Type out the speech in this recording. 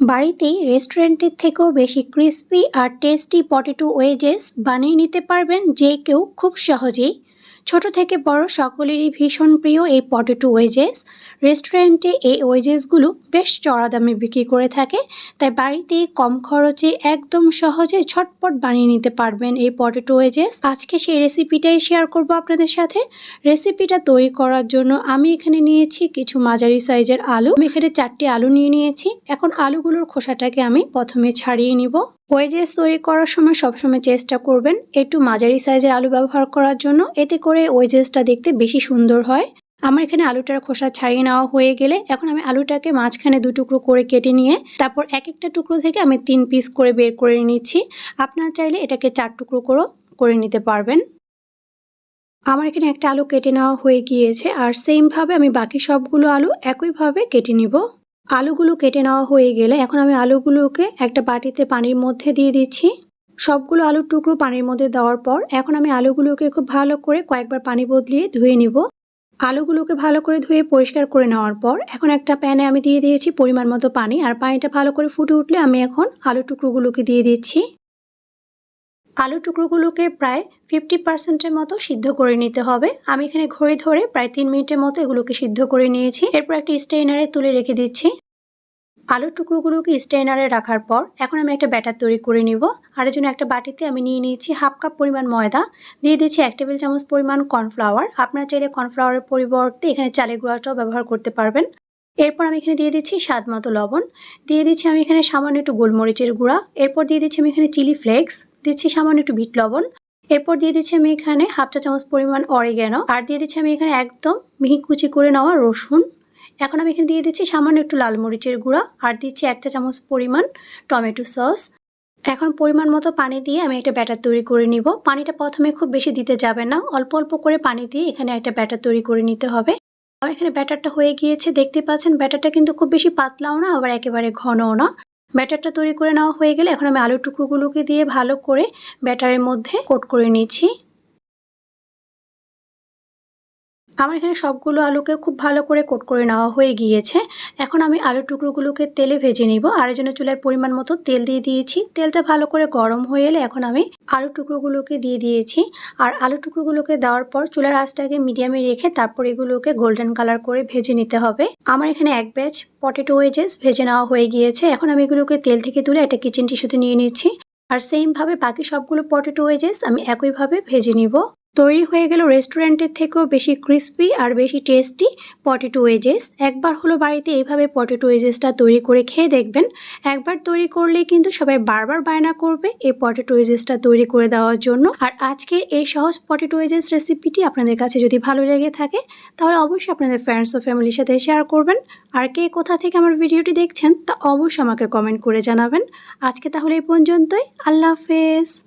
বাড়িতেই রেস্টুরেন্টের থেকেও বেশি ক্রিস্পি আর টেস্টি পটেটো ওয়েজেস বানিয়ে নিতে পারবেন যে কেউ খুব সহজেই। ছোট থেকে বড় সকলেরই ভীষণ প্রিয় এই পটেটো ওয়েজেস রেস্টুরেন্টে এই ওয়েজেসগুলো বেশ চড়া দামে বিক্রি করে থাকে, তাই বাড়িতে কম খরচে একদম সহজে ঝটপট বানিয়ে নিতে পারবেন এই পটেটো ওয়েজেস আজকে সেই রেসিপিটাই শেয়ার করব আপনাদের সাথে। রেসিপিটা তৈরি করার জন্য আমি এখানে নিয়েছি কিছু মাঝারি সাইজের আলু। আমি এখানে চারটি আলু নিয়ে নিয়েছি। এখন আলুগুলোর খোসাটাকে আমি প্রথমে ছাড়িয়ে নিব। ওয়েজেস তৈরি করার সময় সবসময় চেষ্টা করবেন একটু মাঝারি সাইজের আলু ব্যবহার করার জন্য। এতে করে ওয়েজেসটা দেখতে বেশি সুন্দর হয়। আমার এখানে আলুটার খোসা ছাড়িয়ে নেওয়া হয়ে গেলে এখন আমি আলুটাকে মাঝখানে দু টুকরো করে কেটে নিয়ে তারপর এক একটা টুকরো থেকে আমি তিন পিস করে বের করে নিচ্ছি। আপনার চাইলে এটাকে চার টুকরো করে করে নিতে পারবেন। আমার এখানে একটা আলু কেটে নেওয়া হয়ে গিয়েছে আর সেমভাবে আমি বাকি সবগুলো আলু একইভাবে কেটে নিব। আলুগুলো কেটে নেওয়া হয়ে গেলে এখন আমি আলুগুলোকে একটা বাটিতে পানির মধ্যে দিয়ে দিচ্ছি। সবগুলো আলুর টুকরো পানির মধ্যে দেওয়ার পর এখন আমি আলুগুলোকে খুব ভালো করে কয়েকবার পানি বদলিয়ে ধুয়ে নিব। আলুগুলোকে ভালো করে ধুয়ে পরিষ্কার করে নেওয়ার পর এখন একটা প্যানে আমি দিয়ে দিয়েছি পরিমাণ মতো পানি। আর পানিটা ভালো করে ফুটে উঠলে আমি এখন আলু টুকরোগুলোকে দিয়ে দিচ্ছি। আলু টুকরোগুলোকে প্রায় ফিফটি পার্সেন্টের মতো সিদ্ধ করে নিতে হবে। আমি এখানে ঘড়ি ধরে প্রায় তিন মিনিটের মতো এগুলোকে সিদ্ধ করে নিয়েছি। এরপর একটি স্টেইনারে তুলে রেখে দিচ্ছি। আলুর টুকরোগুলোকে স্টেইনারে রাখার পর এখন আমি একটা ব্যাটার তৈরি করে নিব। আর জন্য একটা বাটিতে আমি নিয়ে নিয়েছি হাফ কাপ পরিমাণ ময়দা। দিয়ে দিচ্ছি এক টেবিল চামচ পরিমাণ কর্নফ্লাওয়ার। আপনারা চাইলে কর্নফ্লাওয়ারের পরিবর্তে এখানে চালের গুঁড়াটাও ব্যবহার করতে পারবেন। এরপর আমি এখানে দিয়ে দিচ্ছি স্বাদ মতো লবণ। দিয়ে দিচ্ছি আমি এখানে সামান্য একটু গোলমরিচের গুঁড়া। এরপর দিয়ে দিচ্ছি আমি এখানে চিলি ফ্লেক্স। দিচ্ছি সামান্য একটু বিট লবণ। এরপর দিয়ে দিচ্ছি আমি এখানে হাফ চা চামচ পরিমাণ অরিগ্যানো আর দিয়ে দিচ্ছি আমি এখানে একদম মিহি কুচি করে নেওয়া রসুন। এখন আমি এখানে দিয়ে দিচ্ছি সামান্য একটু লাল মরিচের গুঁড়া। আর দিচ্ছি এক চা চামচ পরিমাণ টমেটো সস। এখন পরিমাণ মতো পানি দিয়ে আমি একটা ব্যাটার তৈরি করে নিব। পানিটা প্রথমে খুব বেশি দিতে যাবে না। অল্প অল্প করে পানি দিয়ে এখানে একটা ব্যাটার তৈরি করে নিতে হবে। আমার এখানে ব্যাটারটা হয়ে গিয়েছে। দেখতে পাচ্ছেন ব্যাটারটা কিন্তু খুব বেশি পাতলাও না, আবার একেবারে ঘনও না। ব্যাটারটা তৈরি করে নেওয়া হয়ে গেলে এখন আমি আলুর টুকরোগুলোকে দিয়ে ভালো করে ব্যাটারের মধ্যে কোট করে নিচ্ছি। আমার এখানে সবগুলো আলুকে খুব ভালো করে কোট করে নেওয়া হয়ে গিয়েছে। এখন আমি আলুর টুকরোগুলোকে তেলে ভেজে নিব। আর জন্য চুলার পরিমাণ মতো তেল দিয়ে দিয়েছি। তেলটা ভালো করে গরম হয়ে এলে এখন আমি আলুর টুকরোগুলোকে দিয়ে দিয়েছি। আর আলু টুকরোগুলোকে দেওয়ার পর চুলার আঁচটাকে মিডিয়ামে রেখে তারপর এগুলোকে গোল্ডেন কালার করে ভেজে নিতে হবে। আমার এখানে এক ব্যাচ পটেটো ওয়েজেস ভেজে নেওয়া হয়ে গিয়েছে। এখন আমি এগুলোকে তেল থেকে তুলে একটা কিচেন টিস্যুতে নিয়ে নিচ্ছি। আর সেমভাবে বাকি সবগুলো পটেটো ওয়েজেস আমি একইভাবে ভেজে নিব। তৈরি হয়ে গেল রেস্টুরেন্টের থেকেও বেশি ক্রিস্পি আর বেশি টেস্টি পটেটো ওয়েজেস একবার হলো বাড়িতে এইভাবে পটেটো ওয়েজেসটা তৈরি করে খেয়ে দেখবেন। একবার তৈরি করলে কিন্তু সবাই বারবার বায়না করবে এই পটেটো ওয়েজেসটা তৈরি করে দেওয়ার জন্য। আর আজকের এই সহজ পটেটো ওয়েজেস রেসিপিটি আপনাদের কাছে যদি ভালো লেগে থাকে, তাহলে অবশ্যই আপনাদের ফ্রেন্ডস ও ফ্যামিলির সাথে শেয়ার করবেন। আর কে কোথা থেকে আমার ভিডিওটি দেখছেন, তা অবশ্যই আমাকে কমেন্ট করে জানাবেন। আজকে তাহলে এই পর্যন্তই। আল্লাহ হাফেজ।